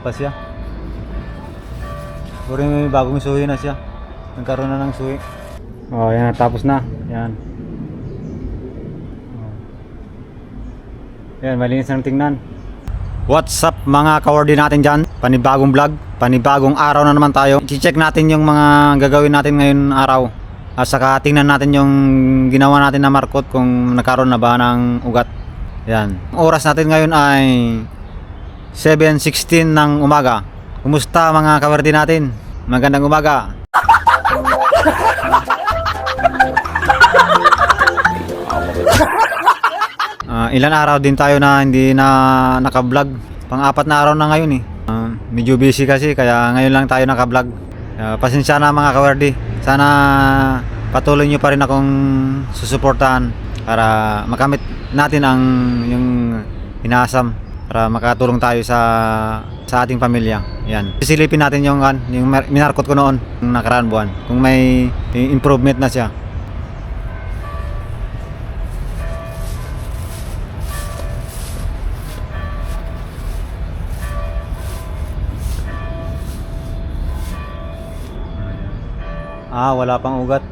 Pa siya. Puro may bagong suhi na siya. Nagkaroon na ng suhi. Oh, yan. Tapos na. Yan. Yan, malinis ng tingnan. What's up mga kawardi natin dyan? Panibagong vlog, panibagong araw na naman tayo. I-check natin yung mga gagawin natin ngayon araw. At saka tingnan natin yung ginawa natin na markot kung nagkaroon na ba ng ugat. Yan. Oras natin ngayon ay 7.16 ng umaga. Kumusta mga kawardi natin? Magandang umaga. Ah, ilan araw din tayo na hindi na naka-vlog. Pang-apat na araw na ngayon eh. Ah, medyo busy kasi kaya ngayon lang tayo naka-vlog. Ah, pasensya na mga kawardi. Sana patuloy nyo pa rin akong susuportahan para makamit natin ang yung inaasam para makatulong tayo sa sa ating pamilya. Yan. Sisilipin natin yung kan, yung minarkot ko noon ng nakaraan buwan. Kung may improvement na siya. Ah, wala pang ugat.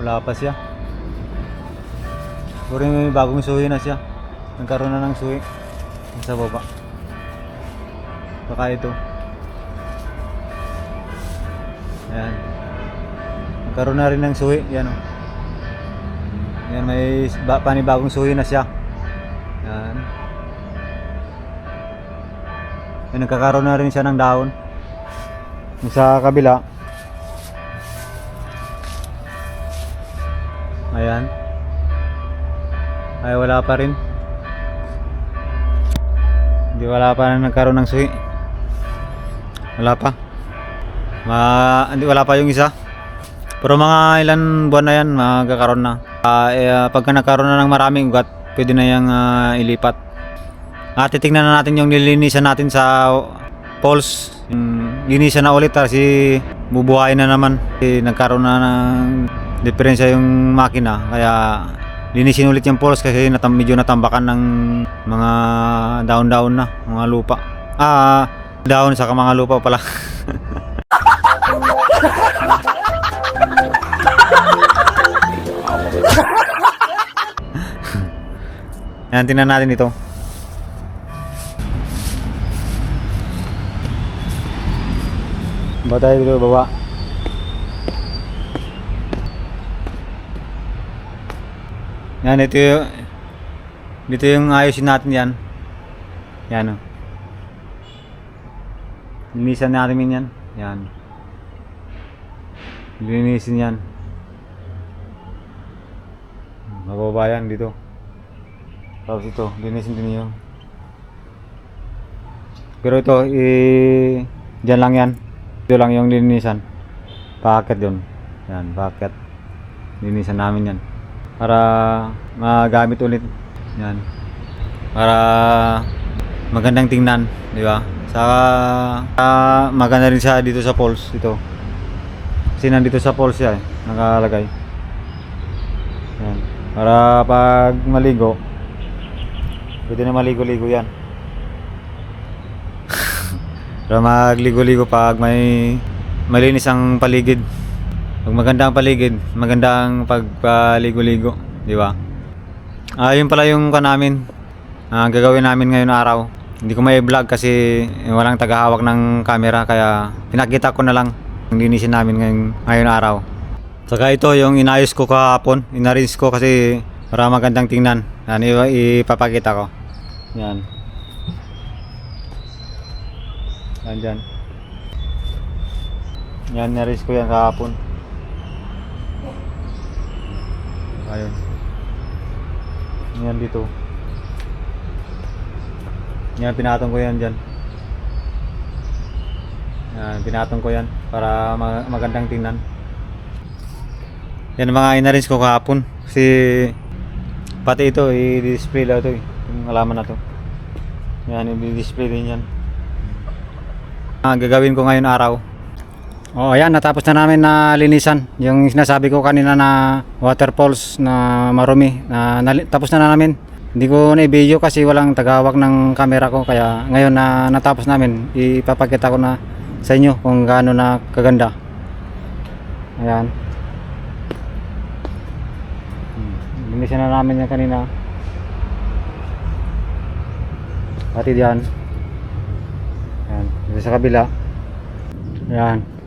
Wala pa siya. Puro may bagong suhi na siya. Nagkaroon na ng suhi. Sa baba. Baka ito. Ayan. Nagkaroon na rin ng suhi. Yan o. Yan, may ba, panibagong suhi na siya. Yan. Yan, nagkakaroon na rin siya ng. Yung sa kabila, Ayan. Ay wala pa rin. Hindi wala pa na nagkaroon ng suhi. Wala pa. Ma hindi wala pa yung isa. Pero mga ilan buwan na yan magkakaroon na. Ah, eh, ah, pagka nagkaroon na ng maraming ugat, pwede na yung ah, ilipat. At titingnan na natin yung nilinisan natin sa poles. Yung linisan na ulit kasi bubuhayin na naman. Eh, nagkaroon na ng diferensya yung makina kaya linisin ulit yung poles kasi natam medyo natambakan ng mga daon-daon na mga lupa. Ah daon sa mga lupa pala. Yan tingnan natin ito. Ba tayo dito baba Yan, ito yung, dito yung ayusin natin yan. Yan o. Linisan natin yan. Yan. Linisin yan. Mababa yan dito. Tapos ito, linisin din yung. Pero ito, i dyan lang yan. Ito lang yung linisan. Packet yun. Yan, packet. Linisan namin yan para magamit ulit. Yan. Para magandang tingnan di ba? Saka ah, maganda rin siya dito sa poles ito kasi nandito sa poles siya eh. Nakalagay. Yan. Para pag maligo pwede na maligo-ligo yan. Para magligo-ligo pag may malinis ang paligid pag maganda paligid, maganda ang pagpaligo-ligo, di ba? Ah, yun pala yung ka namin. Ah, gagawin namin ngayon araw. Hindi ko may vlog kasi walang tagahawak ng camera kaya pinakita ko na lang ang linisin namin ngayon, ngayon araw. Saka ito yung inayos ko kahapon, inarrange ko kasi para magandang tingnan. Yan, ipapakita ko. Yan. Yan dyan. Yan, naris ko yan kahapon. Ayun. Yan dito. Yan, pinatong ko yan dyan. Yan, pinatong ko yan para ma- magandang tingnan. Yan ang mga inarrange ko kahapon. Kasi pati ito, i-display lang ito eh. Yung alaman na to. Yan, i-display din yan. Ah, gagawin ko ngayon araw. Oh, ayan, natapos na namin na linisan. Yung sinasabi ko kanina na waterfalls na marumi. Na, nali- tapos na, na namin. Hindi ko na i-video kasi walang tagawak ng camera ko kaya ngayon na natapos namin ipapakita ko na sa inyo kung gaano na kaganda. Ayan. Hmm, Linisin na namin yan kanina. Pati diyan. Ayan. Dito sa kabila. Ayan.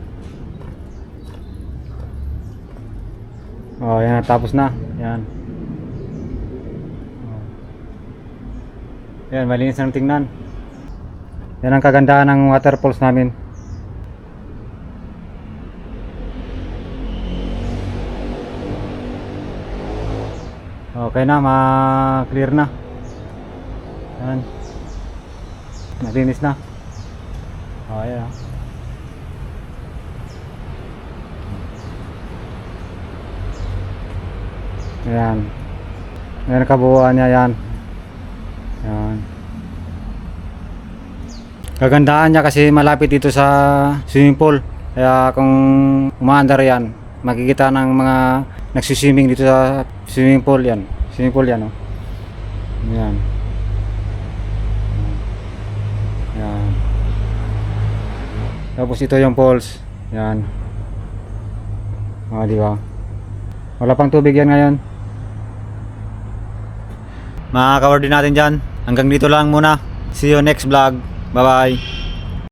Oh, yan tapos na. Yan. Yan, malinis na ng tingnan. Yan ang kagandahan ng waterfalls namin. Okay na, ma-clear na. Yan. Nalinis na. Oh, yan. Ayan. Ayan kabuuan niya yan. Ayan. Kagandahan niya kasi malapit dito sa swimming pool. Kaya kung umaandar yan, makikita ng mga nagsiswimming dito sa swimming pool yan. Swimming pool yan, oh. Ayan. Ayan. Tapos ito yung poles. Yan. Oh, di ba? Wala pang tubig yan ngayon. Mga ka natin dyan. Hanggang dito lang muna. See you next vlog. Bye-bye.